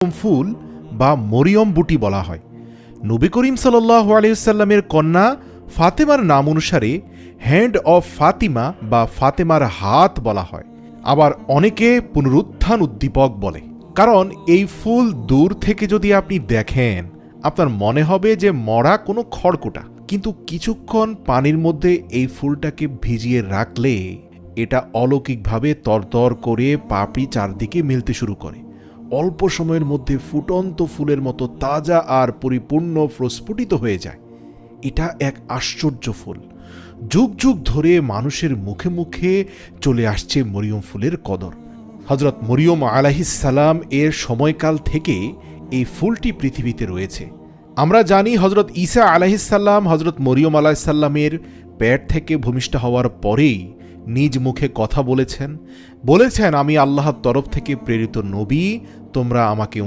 ফুল বা মরিয়ম বুটি বলা হয়। নবী করিম সাল্লাহ আলিয়াল্লামের কন্যা ফাতেমার নাম অনুসারে হ্যান্ড অফ ফাতিমা বা ফাতেমার হাত বলা হয়। আবার অনেকে পুনরুত্থান উদ্দীপক বলে। কারণ এই ফুল দূর থেকে যদি আপনি দেখেন, আপনার মনে হবে যে মরা কোনো খড়কোটা। কিন্তু কিছুক্ষণ পানির মধ্যে এই ফুলটাকে ভিজিয়ে রাখলে এটা অলৌকিকভাবে তরতর করে পাপড়ি চারদিকে মিলতে শুরু করে। অল্প সময়ের মধ্যে ফুটন্ত ফুলের মতো তাজা আর পরিপূর্ণ প্রস্ফুটিত হয়ে যায়। এটা এক আশ্চর্য ফুল। যুগ যুগ ধরে মানুষের মুখে মুখে চলে আসছে মরিয়ম ফুলের কদর। হজরত মরিয়ম আলাহিসাল্লাম এর সময়কাল থেকে এই ফুলটি পৃথিবীতে রয়েছে। আমরা জানি হজরত ঈসা আলাহিসাল্লাম হজরত মরিয়ম আলাহিসাল্লামের পেট থেকে ভূমিষ্ঠ হওয়ার পরেই নিজ মুখে কথা বলেছেন। বলেছেন আমি আল্লাহর তরফ থেকে প্রেরিত নবী তোমরা আমাকে